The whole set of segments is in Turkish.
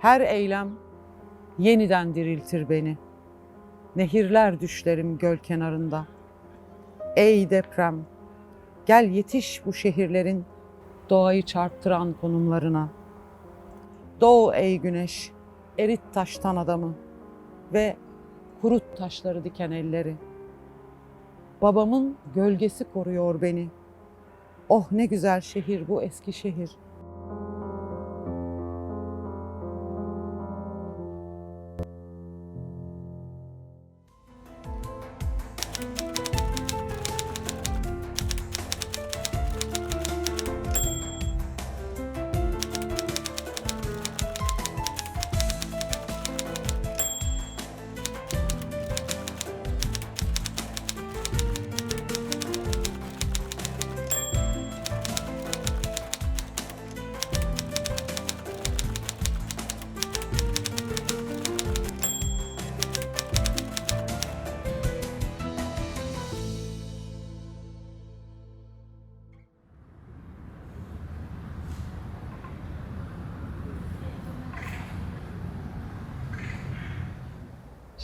Her eylem yeniden diriltir beni. Nehirler düşlerim göl kenarında. Ey deprem, gel yetiş bu şehirlerin doğayı çarptıran konumlarına. Doğ ey güneş, erit taştan adamı ve kurut taşları diken elleri. Babamın gölgesi koruyor beni. Oh ne güzel şehir bu eski şehir.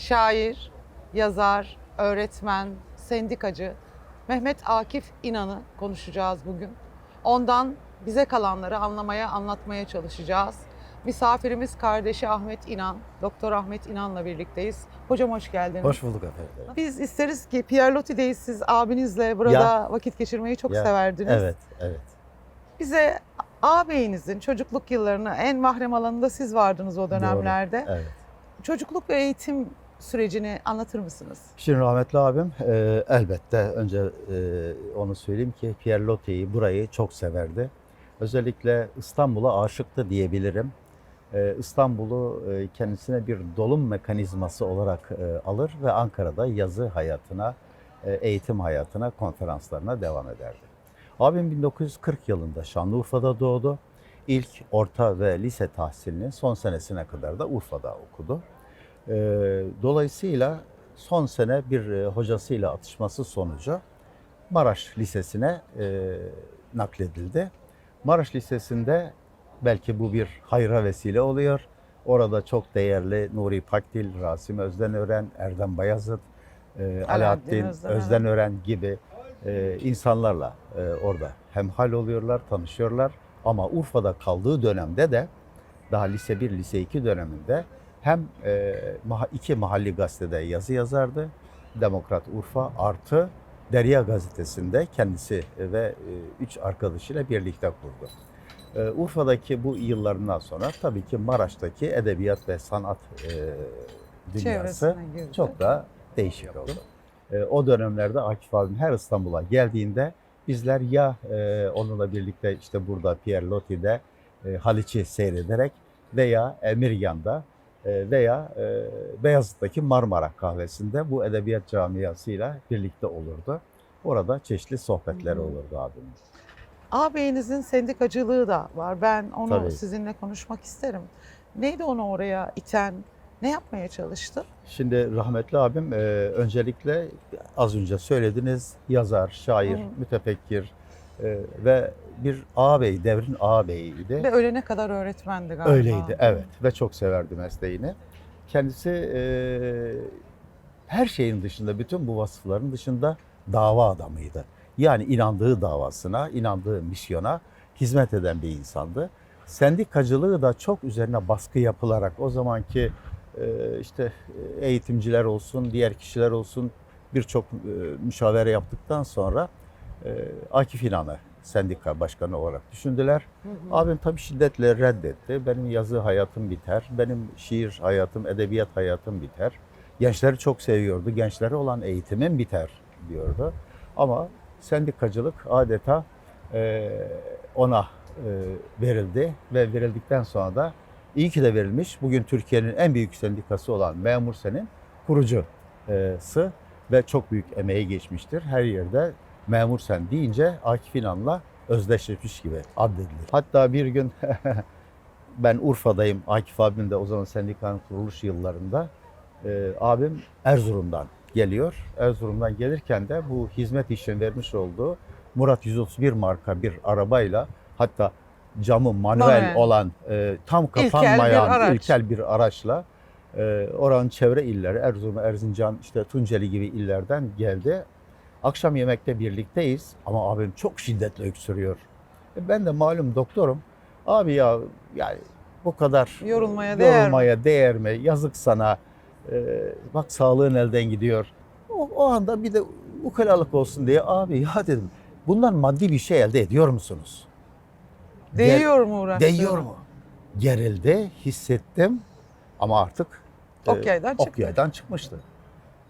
Şair, yazar, öğretmen, sendikacı Mehmet Akif İnan'ı konuşacağız bugün. Ondan bize kalanları anlamaya, anlatmaya çalışacağız. Misafirimiz kardeşi Ahmet İnan, Doktor Ahmet İnan'la birlikteyiz. Hocam hoş geldiniz. Hoş bulduk efendim. Biz isteriz ki Pierre Loti'deyiz. Siz abinizle burada Ya. vakit geçirmeyi çok Ya, severdiniz. Evet, evet. Bize ağabeyinizin çocukluk yıllarını en mahrem alanında siz vardınız o dönemlerde. evet. Çocukluk ve eğitim sürecini anlatır mısınız? Şimdi rahmetli abim e, elbette önce e, onu söyleyeyim ki Pierre Loti'yi burayı çok severdi. Özellikle İstanbul'a aşıktı diyebilirim. E, İstanbul'u e, kendisine bir dolum mekanizması olarak e, alır ve Ankara'da yazı hayatına, e, eğitim hayatına, konferanslarına devam ederdi. Abim 1940 yılında Şanlıurfa'da doğdu. İlk orta ve lise tahsilini son senesine kadar da Urfa'da okudu. E, dolayısıyla son sene bir e, hocasıyla atışması sonucu Maraş Lisesi'ne e, nakledildi. Maraş Lisesi'nde belki bu bir hayra vesile oluyor. Orada çok değerli Nuri Pakdil, Rasim Özdenören, Erdem Bayazıt, e, Alaaddin Özdenören. Özdenören gibi e, insanlarla e, orada hemhal oluyorlar, tanışıyorlar. Ama Urfa'da kaldığı dönemde de daha lise 1, lise 2 döneminde hem e, iki mahalli gazetede yazı yazardı. Demokrat Urfa artı Derya gazetesinde kendisi ve e, üç arkadaşıyla birlikte kurdu. E, Urfa'daki bu yıllarından sonra tabii ki Maraş'taki edebiyat ve sanat dünyası çok da değişik oldu. O dönemlerde Akif abim her İstanbul'a geldiğinde bizler ya onunla birlikte işte burada Pierre Loti'de Haliç'i seyrederek veya Emirgan'da veya e, Beyazıt'taki Marmara kahvesinde bu edebiyat camiasıyla birlikte olurdu. Orada çeşitli sohbetler olurdu abimin. Ağabeyinizin sendikacılığı da var. Ben onu Tabii. sizinle konuşmak isterim. Neydi onu oraya iten? Ne yapmaya çalıştı? Şimdi rahmetli abim e, öncelikle az önce söylediniz yazar, şair, hı. mütefekkir e, ve bir ağabey, devrin ağabeyiydi. Ve ölene kadar öğretmendi galiba. Öyleydi evet ve çok severdi mesleğini. Kendisi e, her şeyin dışında, bütün bu vasıfların dışında dava adamıydı. Yani inandığı davasına, inandığı misyona hizmet eden bir insandı. Sendikacılığı da çok üzerine baskı yapılarak o zamanki e, işte eğitimciler olsun, diğer kişiler olsun birçok e, müşavere yaptıktan sonra Akif İnan'ı sendika başkanı olarak düşündüler. Hı hı. Abim tabii şiddetle reddetti. Benim yazı hayatım biter. Benim şiir hayatım, edebiyat hayatım biter. Gençleri çok seviyordu. Gençlere olan eğitimim biter diyordu. Ama sendikacılık adeta e, ona e, verildi ve verildikten sonra da iyi ki de verilmiş. Bugün Türkiye'nin en büyük sendikası olan Memur Sen'in kurucusu ve çok büyük emeği geçmiştir. Her yerde Memur Sen deyince Akif İnan'la özdeşleşmiş gibi addedilir. Hatta bir gün ben Urfa'dayım. Akif abim de o zaman sendikanın kuruluş yıllarında. Ee, abim Erzurum'dan geliyor. Erzurum'dan gelirken de bu hizmet için vermiş olduğu Murat 131 marka bir arabayla hatta camı manuel, Manuel. olan e, tam İlkel bir kapanmayan araç. ilkel bir araçla e, oranın çevre illeri Erzurum, Erzincan, işte Tunceli gibi illerden geldi. Akşam yemekte birlikteyiz ama abim çok şiddetle öksürüyor. E, ben de malum doktorum. Abi ya yani bu kadar Yorulmaya değer mi? yorulmaya değer mi? Yazık sana. E, bak sağlığın elden gidiyor. O, o anda bir de ukalalık olsun diye abi ya dedim bundan maddi bir şey elde ediyor musunuz? Değiyor mu uğraştığına? Değiyor mu? Gerildi, hissettim ama artık e, Ok yaydan çıktı. ok yaydan çıkmıştı.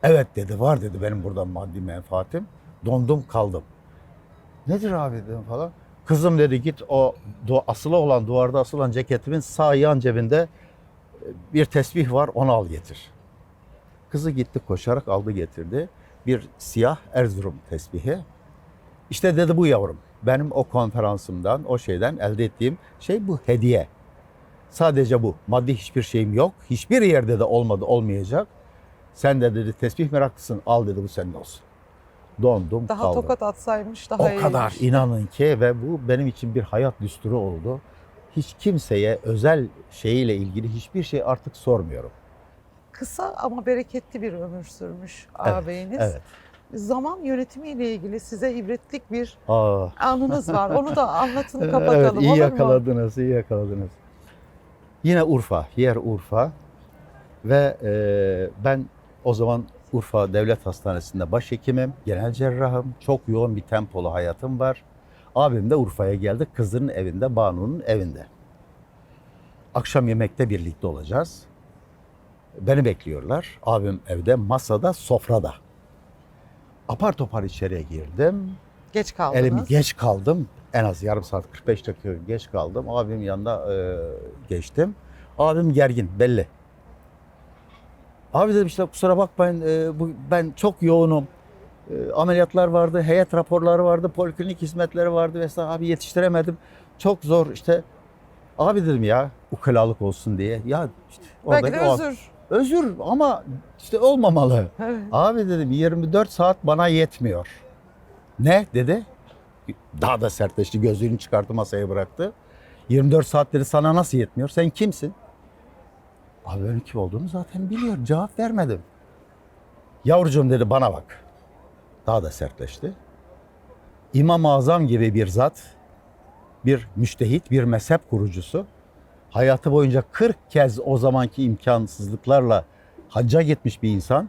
Evet dedi, var dedi benim buradan maddi menfaatim. Dondum kaldım. Nedir abi dedim falan. Kızım dedi git o asılı olan duvarda asılan ceketimin sağ yan cebinde e, bir tesbih var onu al getir. Kızı gitti koşarak aldı getirdi. Bir siyah Erzurum tesbihi. İşte dedi bu yavrum. Benim o konferansımdan, o şeyden elde ettiğim şey bu hediye. Sadece bu. Maddi hiçbir şeyim yok. Hiçbir yerde de olmadı, olmayacak. Sen de dedi tesbih meraklısın. Al dedi bu senin olsun. Dondum Daha kaldım. tokat atsaymış daha o iyiymiş. kadar inanın ki ve bu benim için bir hayat düsturu oldu. Hiç kimseye özel şeyiyle ilgili hiçbir şey artık sormuyorum. Kısa ama bereketli bir ömür sürmüş Evet, ağabeyiniz. Evet. Zaman yönetimiyle ilgili size ibretlik bir Aa, anınız var. Onu da anlatın Evet, kapatalım iyi olur mu? yakaladınız, iyi yakaladınız. Yine Urfa, yer Urfa ve e, ben o zaman Urfa Devlet Hastanesi'nde başhekimim, genel cerrahım, çok yoğun bir tempolu hayatım var. Abim de Urfa'ya geldi, kızının evinde, Banu'nun evinde. Akşam yemekte birlikte olacağız. Beni bekliyorlar. Abim evde, masada, sofrada. Apar topar içeriye girdim. Geç kaldınız. Elimi geç kaldım. En az yarım saat 45 dakika geç kaldım. Abim yanına e, geçtim. Abim gergin belli. Abi dedim işte kusura bakmayın e, bu, ben çok yoğunum. E, ameliyatlar vardı, heyet raporları vardı, poliklinik hizmetleri vardı vesaire. Abi yetiştiremedim. Çok zor işte. Abi dedim ya ukalalık olsun diye. Ya işte Belki de o- özür. Özür ama işte olmamalı. Evet. Abi dedim 24 saat bana yetmiyor. Ne dedi? Daha da sertleşti. Gözlüğünü çıkarttı masaya bıraktı. 24 saat dedi sana nasıl yetmiyor? Sen kimsin? Abi benim kim olduğumu zaten biliyor. Cevap vermedim. Yavrucuğum dedi bana bak. Daha da sertleşti. İmam-ı Azam gibi bir zat, bir müştehit, bir mezhep kurucusu hayatı boyunca 40 kez o zamanki imkansızlıklarla hacca gitmiş bir insan,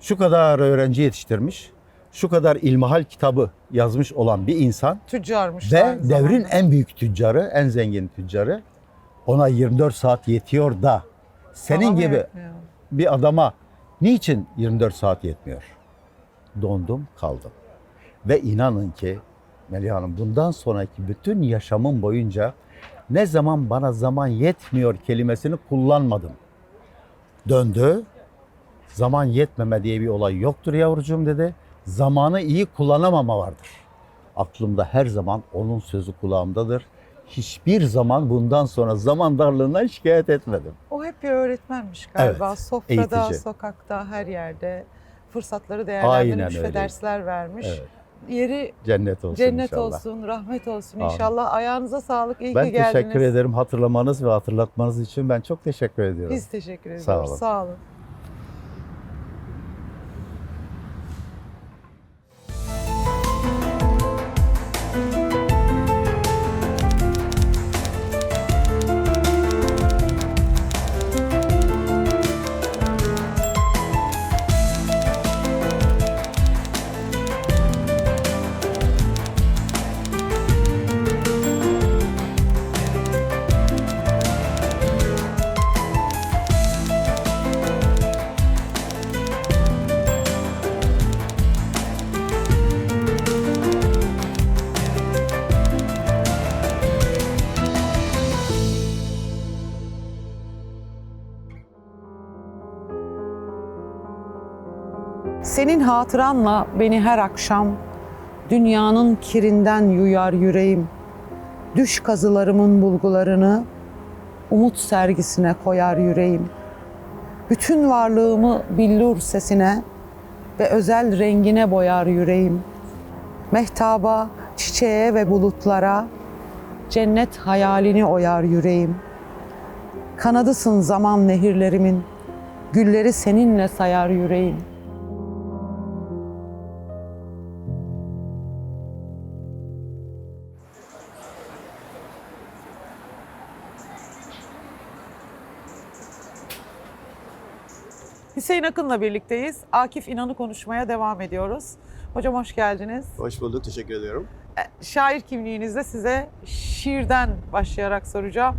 şu kadar öğrenci yetiştirmiş, şu kadar ilmihal kitabı yazmış olan bir insan Tüccarmış. ve devrin en büyük tüccarı, en zengin tüccarı ona 24 saat yetiyor da senin gibi ya. bir adama niçin 24 saat yetmiyor? Dondum kaldım. Ve inanın ki Melih Hanım bundan sonraki bütün yaşamım boyunca ne zaman bana zaman yetmiyor kelimesini kullanmadım. Döndü. Zaman yetmeme diye bir olay yoktur yavrucuğum dedi. Zamanı iyi kullanamama vardır. Aklımda her zaman onun sözü kulağımdadır. Hiçbir zaman bundan sonra zaman darlığından şikayet etmedim. Hep bir öğretmenmiş galiba. Evet, Sofrada, eğitici. sokakta, her yerde fırsatları değerlendirmiş ve dersler vermiş. Evet. Yeri Cennet olsun cennet inşallah. olsun, rahmet olsun Amin. inşallah. Ayağınıza sağlık. İyi Ben ki geldiniz. teşekkür ederim hatırlamanız ve hatırlatmanız için ben çok teşekkür ediyorum. Biz teşekkür ediyoruz. Sağ olun. Sağ olun. Senin hatıranla beni her akşam dünyanın kirinden yuyar yüreğim. Düş kazılarımın bulgularını umut sergisine koyar yüreğim. Bütün varlığımı billur sesine ve özel rengine boyar yüreğim. Mehtaba, çiçeğe ve bulutlara cennet hayalini oyar yüreğim. Kanadısın zaman nehirlerimin, gülleri seninle sayar yüreğim. Hüseyin Akın'la birlikteyiz. Akif İnan'ı konuşmaya devam ediyoruz. Hocam hoş geldiniz. Hoş bulduk, teşekkür ediyorum. Şair kimliğinizde size şiirden başlayarak soracağım.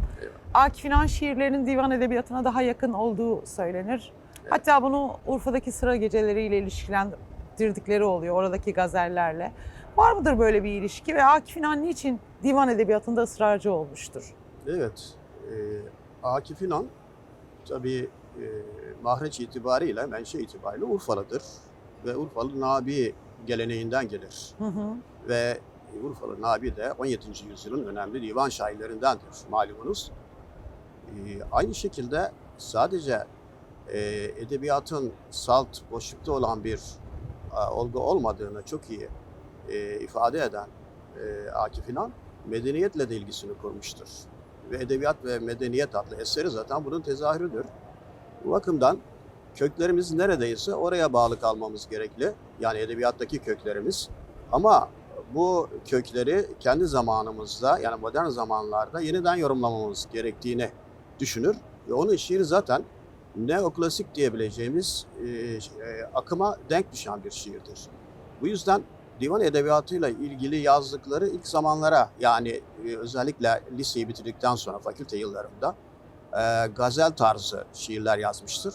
Akif İnan şiirlerinin divan edebiyatına daha yakın olduğu söylenir. Hatta bunu Urfa'daki sıra geceleriyle ilişkilendirdikleri oluyor, oradaki gazellerle. Var mıdır böyle bir ilişki ve Akif İnan niçin divan edebiyatında ısrarcı olmuştur? Evet, e, Akif İnan tabii e, mahreç itibariyle, menşe itibariyle Urfalıdır. Ve Urfalı Nabi geleneğinden gelir. Hı hı. Ve Urfalı Nabi de 17. yüzyılın önemli divan şairlerindendir malumunuz. E, aynı şekilde sadece e, edebiyatın salt boşlukta olan bir e, olgu olmadığını çok iyi e, ifade eden e, Akif İnan, medeniyetle de ilgisini kurmuştur. Ve Edebiyat ve Medeniyet adlı eseri zaten bunun tezahürüdür. Bu bakımdan köklerimiz neredeyse oraya bağlı kalmamız gerekli. Yani edebiyattaki köklerimiz. Ama bu kökleri kendi zamanımızda yani modern zamanlarda yeniden yorumlamamız gerektiğini düşünür. Ve onun şiiri zaten neoklasik diyebileceğimiz e, e, akıma denk düşen bir şiirdir. Bu yüzden divan edebiyatıyla ilgili yazdıkları ilk zamanlara yani e, özellikle liseyi bitirdikten sonra fakülte yıllarında e, gazel tarzı şiirler yazmıştır.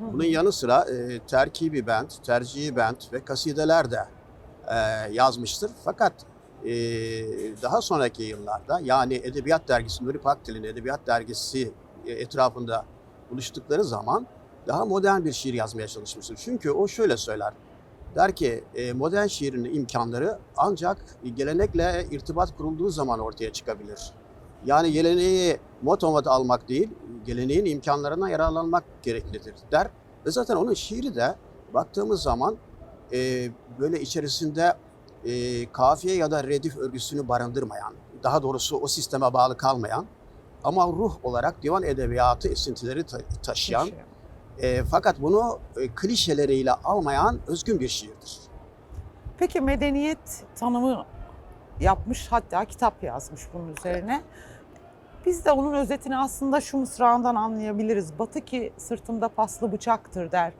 Bunun yanı sıra e, terkibi bent, tercihi bent ve kasideler de e, yazmıştır. Fakat e, daha sonraki yıllarda yani Edebiyat Dergisi, Nuri Pakdil'in Edebiyat Dergisi e, etrafında buluştukları zaman daha modern bir şiir yazmaya çalışmıştır. Çünkü o şöyle söyler. Der ki e, modern şiirin imkanları ancak gelenekle irtibat kurulduğu zaman ortaya çıkabilir. Yani geleneği motomot almak değil, geleneğin imkanlarından yararlanmak gereklidir der. Ve zaten onun şiiri de baktığımız zaman e, böyle içerisinde e, kafiye ya da redif örgüsünü barındırmayan, daha doğrusu o sisteme bağlı kalmayan ama ruh olarak divan edebiyatı esintileri ta- taşıyan e, fakat bunu e, klişeleriyle almayan özgün bir şiirdir. Peki medeniyet tanımı yapmış hatta kitap yazmış bunun üzerine. Biz de onun özetini aslında şu mısrağından anlayabiliriz. Batı ki sırtımda paslı bıçaktır der.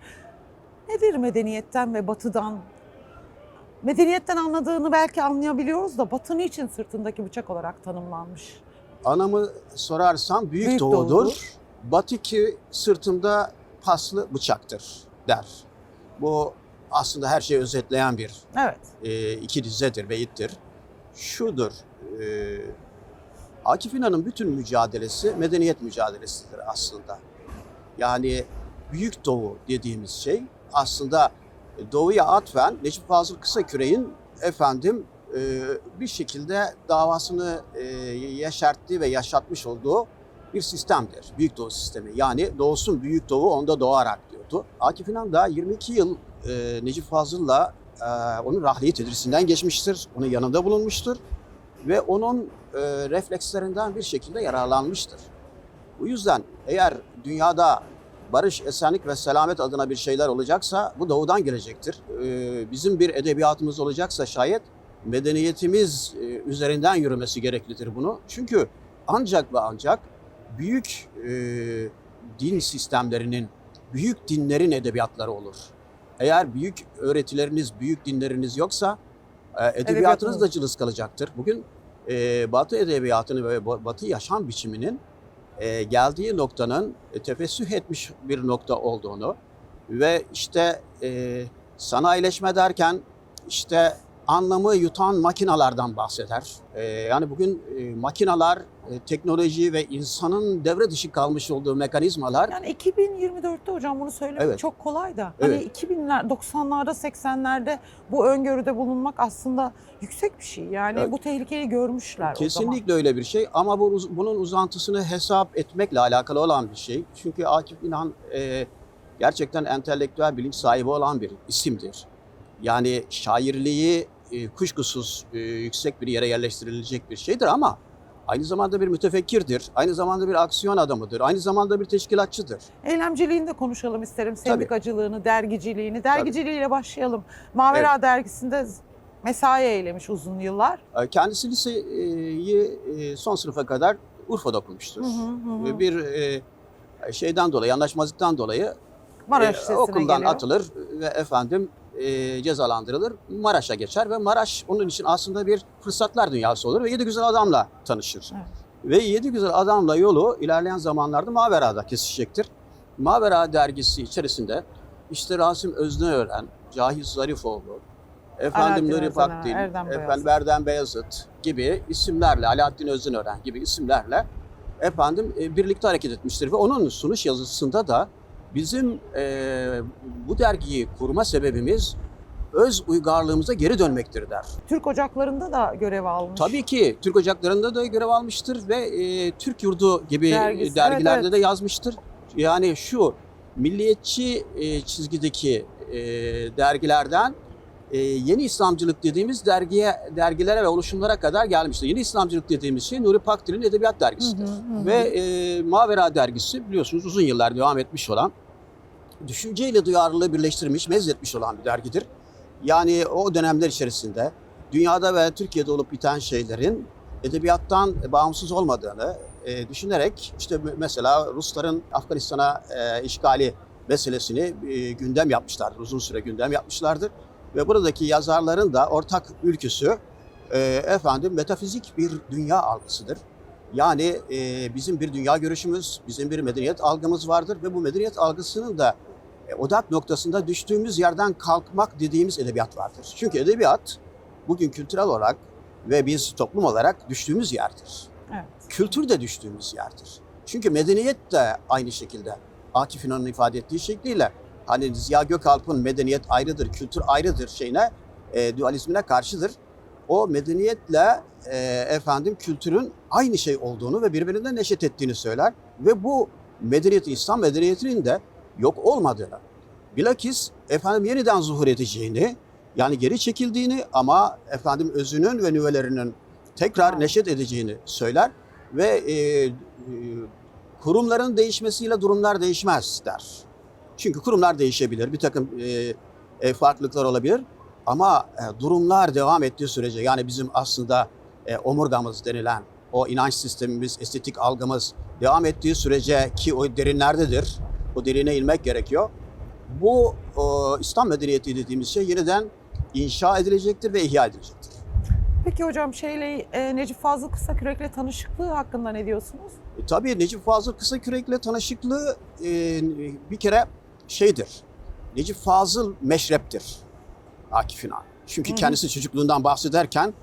Nedir medeniyetten ve batıdan? Medeniyetten anladığını belki anlayabiliyoruz da batı niçin sırtındaki bıçak olarak tanımlanmış? Anamı sorarsan büyük, Büyük doğudur. doğudur. Batı ki sırtımda paslı bıçaktır der. Bu aslında her şeyi özetleyen bir Evet. e, iki dizedir, beyittir. Şudur, e, Akif İnan'ın bütün mücadelesi medeniyet mücadelesidir aslında. Yani Büyük Doğu dediğimiz şey aslında Doğu'ya atfen Necip Fazıl Kısaküre'nin efendim e, bir şekilde davasını e, yaşarttığı ve yaşatmış olduğu bir sistemdir. Büyük Doğu sistemi. Yani doğsun Büyük Doğu onda doğarak diyordu. Akif İnan da 22 yıl e, Necip Fazıl'la onun rahliye tedrisinden geçmiştir. Onun yanında bulunmuştur. Ve onun e, reflekslerinden bir şekilde yararlanmıştır. Bu yüzden eğer dünyada barış, esenlik ve selamet adına bir şeyler olacaksa bu doğudan gelecektir. E, bizim bir edebiyatımız olacaksa şayet medeniyetimiz e, üzerinden yürümesi gereklidir bunu. Çünkü ancak ve ancak büyük e, din sistemlerinin, büyük dinlerin edebiyatları olur. Eğer büyük öğretileriniz, büyük dinleriniz yoksa e, edebiyatınız da cılız kalacaktır. Bugün e, Batı edebiyatını ve ba- Batı yaşam biçiminin e, geldiği noktanın e, tefessüh etmiş bir nokta olduğunu ve işte e, sanayileşme derken işte anlamı yutan makinalardan bahseder. E, yani bugün e, makinalar, e, teknoloji ve insanın devre dışı kalmış olduğu mekanizmalar Yani 2024'te hocam bunu söylemek Evet. çok kolay da. Hani Evet. 2000'ler, 90'larda, 80'lerde bu öngörüde bulunmak aslında yüksek bir şey. Yani Evet. bu tehlikeyi görmüşler. Kesinlikle öyle bir şey ama bu bunun uzantısını hesap etmekle alakalı olan bir şey. Çünkü Akif İlhan e, gerçekten entelektüel bilinç sahibi olan bir isimdir. Yani şairliği e, kuşkusuz e, yüksek bir yere yerleştirilecek bir şeydir ama Aynı zamanda bir mütefekkirdir. Aynı zamanda bir aksiyon adamıdır. Aynı zamanda bir teşkilatçıdır. Eylemciliğini de konuşalım isterim. Sendikacılığını, dergiciliğini. Dergiciliğiyle başlayalım. Mavera dergisinde mesai eylemiş uzun yıllar. E, Kendisi liseyi e, son sınıfa kadar Urfa'da okumuştur. Hı hı hı. Bir e, şeyden dolayı, anlaşmazlıktan dolayı Maraş e, okuldan geliyor. atılır ve efendim e, cezalandırılır. Maraş'a geçer ve Maraş onun için aslında bir fırsatlar dünyası olur ve yedi güzel adamla tanışır. Evet. Ve yedi güzel adamla yolu ilerleyen zamanlarda Mavera'da kesişecektir. Mavera dergisi içerisinde işte Rasim Öznöören, Cahit Zarifoğlu, efendim Nuri Beyazıt. efendim Erdem Beyazıt gibi isimlerle, Alaaddin Öznöören gibi isimlerle efendim e, birlikte hareket etmiştir ve onun sunuş yazısında da bizim e, bu dergiyi kurma sebebimiz öz uygarlığımıza geri dönmektir der. Türk ocaklarında da görev almış. Tabii ki Türk Ocakları'nda da görev almıştır ve e, Türk Yurdu gibi Dergisi, dergilerde evet, evet. de yazmıştır. Yani şu milliyetçi e, çizgideki e, dergilerden e, yeni İslamcılık dediğimiz dergiye dergilere ve oluşumlara kadar gelmiştir. Yeni İslamcılık dediğimiz şey Nuri Pakdil'in Edebiyat Dergisi'dir. Hı hı, hı. Ve e, Mavera Dergisi biliyorsunuz uzun yıllar devam etmiş olan, düşünceyle duyarlılığı birleştirmiş, mezzetmiş olan bir dergidir. Yani o dönemler içerisinde dünyada ve Türkiye'de olup biten şeylerin edebiyattan bağımsız olmadığını e, düşünerek işte mesela Rusların Afganistan'a e, işgali meselesini e, gündem yapmışlardır. Uzun süre gündem yapmışlardır. Ve buradaki yazarların da ortak ülküsü e, efendim metafizik bir dünya algısıdır. Yani e, bizim bir dünya görüşümüz, bizim bir medeniyet algımız vardır ve bu medeniyet algısının da odak noktasında düştüğümüz yerden kalkmak dediğimiz edebiyat vardır. Çünkü edebiyat bugün kültürel olarak ve biz toplum olarak düştüğümüz yerdir. Evet. Kültür de düştüğümüz yerdir. Çünkü medeniyet de aynı şekilde Akif İnan'ın ifade ettiği şekliyle hani Ziya Gökalp'ın medeniyet ayrıdır, kültür ayrıdır şeyine, e, dualizmine karşıdır. O medeniyetle e, efendim kültürün aynı şey olduğunu ve birbirinden neşet ettiğini söyler ve bu medeniyet İslam medeniyetinin de yok olmadığını, bilakis efendim yeniden zuhur edeceğini, yani geri çekildiğini ama efendim özünün ve nüvelerinin tekrar neşet edeceğini söyler ve e, e, kurumların değişmesiyle durumlar değişmez der. Çünkü kurumlar değişebilir, bir takım e, e, farklılıklar olabilir ama e, durumlar devam ettiği sürece yani bizim aslında e, omurgamız denilen o inanç sistemimiz, estetik algımız devam ettiği sürece ki o derinlerdedir, o derine inmek gerekiyor. Bu o, İslam medeniyeti dediğimiz şey yeniden inşa edilecektir ve ihya edilecektir. Peki hocam şeyle e, Necip Fazıl Kısakürek'le tanışıklığı hakkında ne diyorsunuz? E, tabii Necip Fazıl Kısakürek'le tanışıklığı e, bir kere şeydir. Necip Fazıl meşreptir Akif İnan. Çünkü Hı hı. kendisi çocukluğundan bahsederken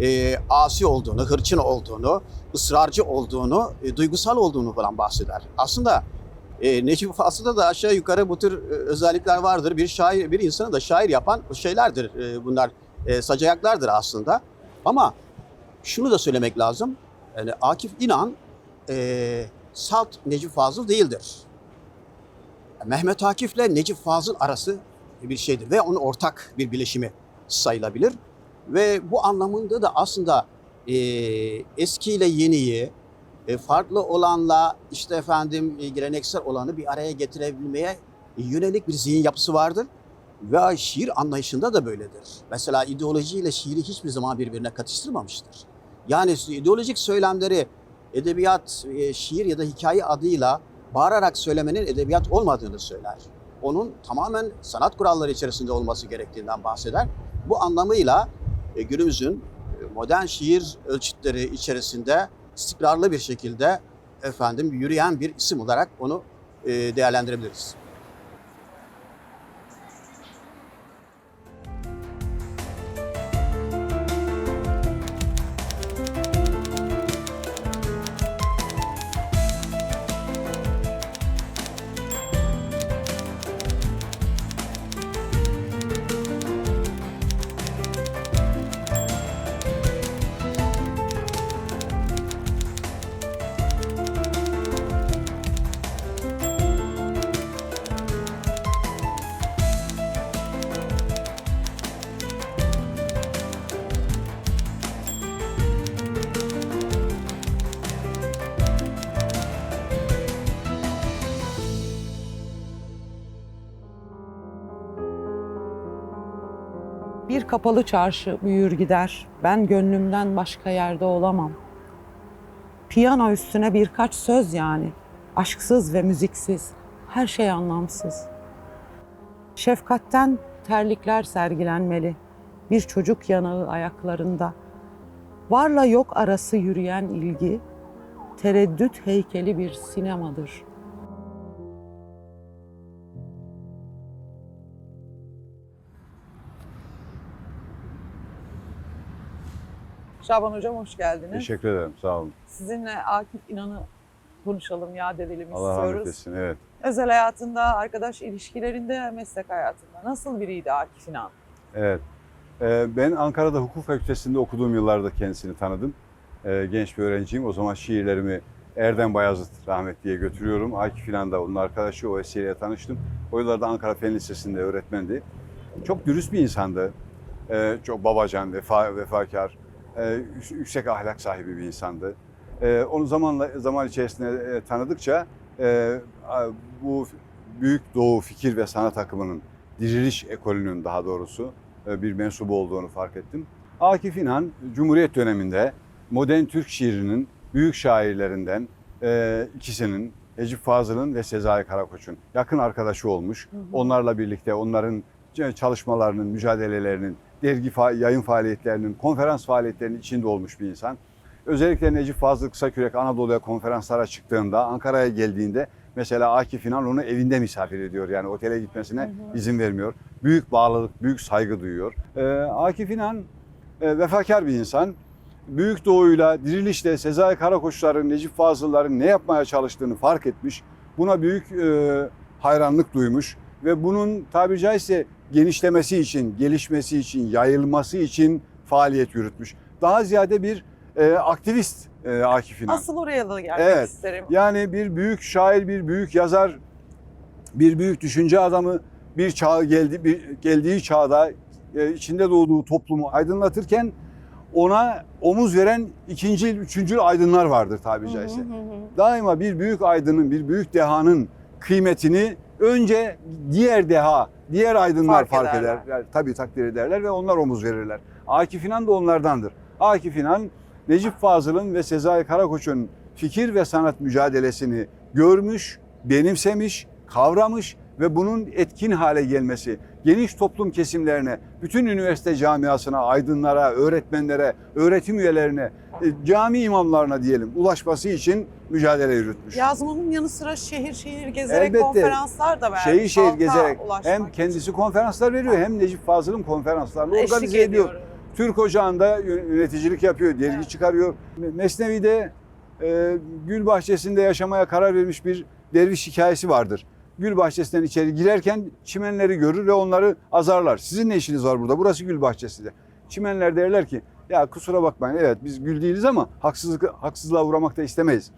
e, asi olduğunu, hırçın olduğunu, ısrarcı olduğunu, e, duygusal olduğunu falan bahseder. Aslında e, Necip Fazıl'da da aşağı yukarı bu tür e, özellikler vardır. Bir şair, bir insanı da şair yapan şeylerdir e, bunlar. E, sacayaklardır aslında. Ama şunu da söylemek lazım. Yani Akif İnan e, salt Necip Fazıl değildir. Mehmet Akif'le Necip Fazıl arası bir şeydir ve onun ortak bir bileşimi sayılabilir. Ve bu anlamında da aslında e, eskiyle yeniyi, farklı olanla işte efendim e, geleneksel olanı bir araya getirebilmeye yönelik bir zihin yapısı vardır. Ve şiir anlayışında da böyledir. Mesela ideolojiyle şiiri hiçbir zaman birbirine katıştırmamıştır. Yani ideolojik söylemleri edebiyat, e, şiir ya da hikaye adıyla bağırarak söylemenin edebiyat olmadığını söyler. Onun tamamen sanat kuralları içerisinde olması gerektiğinden bahseder. Bu anlamıyla e, günümüzün e, modern şiir ölçütleri içerisinde istikrarlı bir şekilde efendim yürüyen bir isim olarak onu e, değerlendirebiliriz. Kapalı çarşı büyür gider. Ben gönlümden başka yerde olamam. Piyano üstüne birkaç söz yani. Aşksız ve müziksiz. Her şey anlamsız. Şefkatten terlikler sergilenmeli. Bir çocuk yanağı ayaklarında. Varla yok arası yürüyen ilgi, tereddüt heykeli bir sinemadır. Şaban Hocam hoş geldiniz. Teşekkür ederim. Sağ olun. Sizinle Akif İnan'ı konuşalım, yad edelim Allah istiyoruz. rahmet etsin. Evet. Özel hayatında, arkadaş ilişkilerinde, meslek hayatında nasıl biriydi Akif İnan? Evet. Ee, ben Ankara'da hukuk fakültesinde okuduğum yıllarda kendisini tanıdım. Ee, genç bir öğrenciyim. O zaman şiirlerimi Erdem Bayazıt rahmetliye götürüyorum. Akif İnan da onun arkadaşı. O vesileyle tanıştım. O yıllarda Ankara Fen Lisesi'nde öğretmendi. Çok dürüst bir insandı. Ee, çok babacan, vefa, vefakar, e, yüksek ahlak sahibi bir insandı. Ee, onu zamanla zaman içerisinde e, tanıdıkça e, bu Büyük Doğu Fikir ve Sanat Akımı'nın diriliş ekolünün daha doğrusu e, bir mensubu olduğunu fark ettim. Akif İnan Cumhuriyet döneminde modern Türk şiirinin büyük şairlerinden e, ikisinin Necip Fazıl'ın ve Sezai Karakoç'un yakın arkadaşı olmuş. Onlarla birlikte onların çalışmalarının, mücadelelerinin, dergi yayın faaliyetlerinin, konferans faaliyetlerinin içinde olmuş bir insan. Özellikle Necip Fazıl Kısakürek Anadolu'ya konferanslara çıktığında, Ankara'ya geldiğinde mesela Akif İnan onu evinde misafir ediyor. Yani otele gitmesine izin vermiyor. Büyük bağlılık, büyük saygı duyuyor. Ee, Akif İnan e, vefakar bir insan. Büyük Doğu'yla, Diriliş'te Sezai Karakoçların, Necip Fazıl'ların ne yapmaya çalıştığını fark etmiş. Buna büyük e, hayranlık duymuş ve bunun tabiri caizse genişlemesi için, gelişmesi için, yayılması için faaliyet yürütmüş. Daha ziyade bir e, aktivist e, Akif İnan. Asıl oraya da gelmek Evet. isterim. Yani bir büyük şair, bir büyük yazar, bir büyük düşünce adamı bir çağ geldi bir geldiği çağda e, içinde doğduğu toplumu aydınlatırken ona omuz veren ikinci, üçüncü aydınlar vardır tabiri caizse. Daima bir büyük aydının, bir büyük dehanın kıymetini önce diğer deha, diğer aydınlar Fark fark, ederler. ederler. Tabii takdir ederler ve onlar omuz verirler. Akif İnan da onlardandır. Akif İnan, Necip Fazıl'ın ve Sezai Karakoç'un fikir ve sanat mücadelesini görmüş, benimsemiş, kavramış ve bunun etkin hale gelmesi, geniş toplum kesimlerine, bütün üniversite camiasına, aydınlara, öğretmenlere, öğretim üyelerine, cami imamlarına diyelim ulaşması için mücadele yürütmüş. Yazmanın yanı sıra şehir şehir gezerek Elbette. konferanslar da vermiş. Şehir şehir gezerek hem için. kendisi konferanslar veriyor hem Necip Fazıl'ın konferanslarını Eşlik organize ediyor. ediyor. Türk Ocağı'nda yöneticilik yapıyor, dergi Evet. çıkarıyor. Mesnevi'de e, gül bahçesinde yaşamaya karar vermiş bir derviş hikayesi vardır. Gül bahçesinden içeri girerken çimenleri görür ve onları azarlar. Sizin ne işiniz var burada? Burası gül bahçesi de. Çimenler derler ki ya kusura bakmayın evet biz gül değiliz ama haksızlık, haksızlığa uğramak da istemeyiz.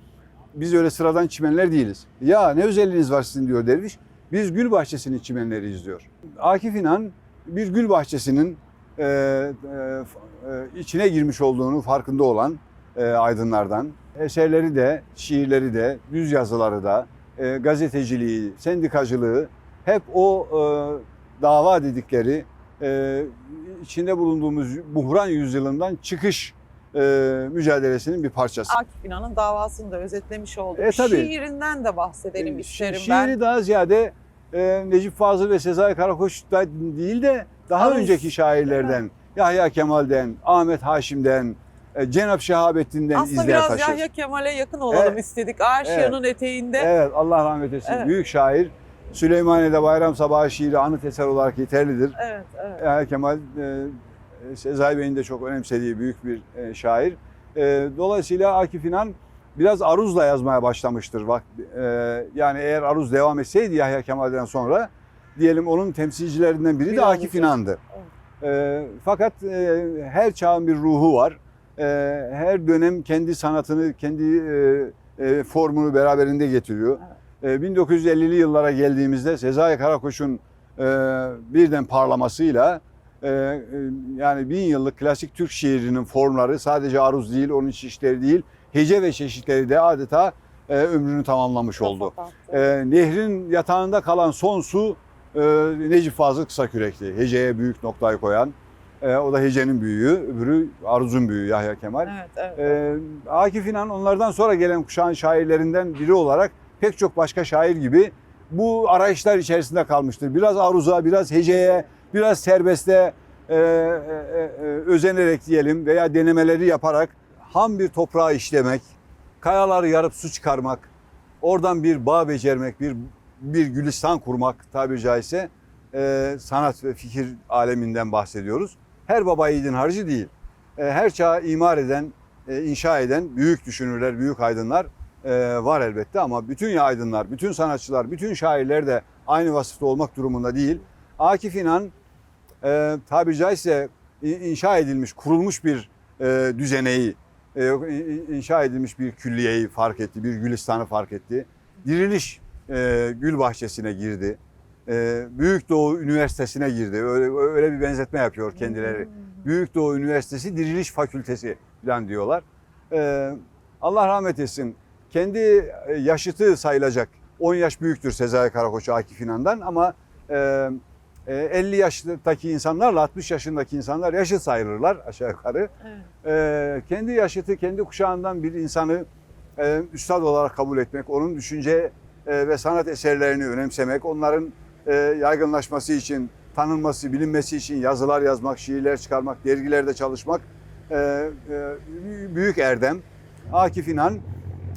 Biz öyle sıradan çimenler değiliz. Ya ne özelliğiniz var sizin diyor derviş. Biz gül bahçesinin çimenleriyiz diyor. Akif İnan bir gül bahçesinin e, e, e, içine girmiş olduğunu farkında olan e, aydınlardan. Eserleri de, şiirleri de, düz yazıları da, e, gazeteciliği, sendikacılığı hep o e, dava dedikleri e, içinde bulunduğumuz buhran yüzyılından çıkış e, mücadelesinin bir parçası. Akif İnan'ın davasını da özetlemiş olduk. E, tabii. Şiirinden de bahsedelim E, isterim şi- ben. Şiiri daha ziyade e, Necip Fazıl ve Sezai Karakoç'ta değil de daha Aruz. önceki şairlerden, Yahya Kemal'den, Ahmet Haşim'den, e, Cenab Şehabettin'den Aslında izler biraz taşır. Yahya Kemal'e yakın olalım Evet. istedik. Aşiyanın eteğinde. Evet Allah rahmet etsin. Evet. Büyük şair. Süleymaniye'de Bayram Sabahı şiiri anıt eser olarak yeterlidir. Evet, evet. Yahya Kemal e, Sezai Bey'in de çok önemsediği büyük bir e, şair. E, dolayısıyla Akif İnan biraz aruzla yazmaya başlamıştır. Bak, e, yani eğer aruz devam etseydi Yahya Kemal'den sonra diyelim onun temsilcilerinden biri de Akif. İnan'dı. E, fakat e, her çağın bir ruhu var. E, her dönem kendi sanatını, kendi e, e, formunu beraberinde getiriyor. E, 1950'li yıllara geldiğimizde Sezai Karakoç'un e, birden parlamasıyla e, e, yani bin yıllık klasik Türk şiirinin formları sadece aruz değil, onun çeşitleri değil, hece ve çeşitleri de adeta ömrünü tamamlamış oldu. Nehrin yatağında kalan son su Necip Fazıl Kısakürek'ti. Heceye büyük noktayı koyan. E, o da hecenin büyüğü, öbürü aruzun büyüğü Yahya Kemal. Evet, evet. Ee, Akif İnan onlardan sonra gelen kuşağın şairlerinden biri olarak pek çok başka şair gibi bu arayışlar içerisinde kalmıştır. Biraz aruza, biraz heceye, biraz serbeste e, e, e, özenerek diyelim veya denemeleri yaparak ham bir toprağı işlemek, kayaları yarıp su çıkarmak, oradan bir bağ becermek, bir bir gülistan kurmak tabiri caizse e, sanat ve fikir aleminden bahsediyoruz. Her baba yiğidin harcı değil. E, her çağı imar eden, e, inşa eden büyük düşünürler, büyük aydınlar e, var elbette ama bütün aydınlar, bütün sanatçılar, bütün şairler de aynı vasıfta olmak durumunda değil. Akif İnan e, tabiri caizse inşa edilmiş, kurulmuş bir e, düzeneyi, e, inşa edilmiş bir külliyeyi fark etti, bir gülistanı fark etti. Diriliş Gül Bahçesi'ne girdi. Büyük Doğu Üniversitesi'ne girdi. Öyle, öyle bir benzetme yapıyor kendileri. Büyük Doğu Üniversitesi Diriliş Fakültesi falan diyorlar. Ee, Allah rahmet etsin. Kendi e, yaşıtı sayılacak 10 yaş büyüktür Sezai Karakoç Akif İnan'dan ama e, e, 50 yaşındaki insanlarla 60 yaşındaki insanlar yaşıt sayılırlar aşağı yukarı. Evet. E, kendi yaşıtı, kendi kuşağından bir insanı e, üstad olarak kabul etmek, onun düşünce e, ve sanat eserlerini önemsemek, onların e, yaygınlaşması için, tanınması, bilinmesi için yazılar yazmak, şiirler çıkarmak, dergilerde çalışmak e, e, büyük erdem. Akif İnan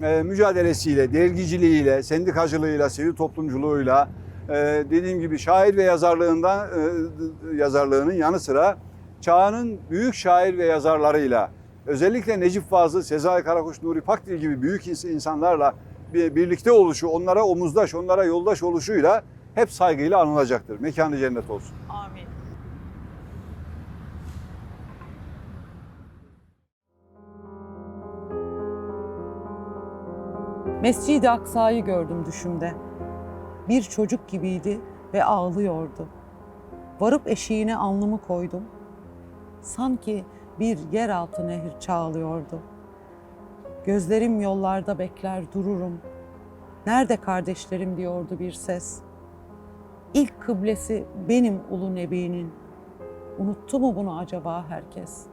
e, mücadelesiyle, dergiciliğiyle, sendikacılığıyla, sivil toplumculuğuyla, e, dediğim gibi şair ve yazarlığından e, yazarlığının yanı sıra çağının büyük şair ve yazarlarıyla özellikle Necip Fazıl, Sezai Karakoç, Nuri Pakdil gibi büyük ins- insanlarla bir- birlikte oluşu, onlara omuzdaş, onlara yoldaş oluşuyla hep saygıyla anılacaktır. Mekanı cennet olsun. Amin. Mescid-i Aksa'yı gördüm düşümde. Bir çocuk gibiydi ve ağlıyordu. Varıp eşiğine alnımı koydum. Sanki bir yeraltı nehir çağlıyordu. Gözlerim yollarda bekler dururum. Nerede kardeşlerim diyordu bir ses. İlk kıblesi benim ulu nebinin. Unuttu mu bunu acaba herkes?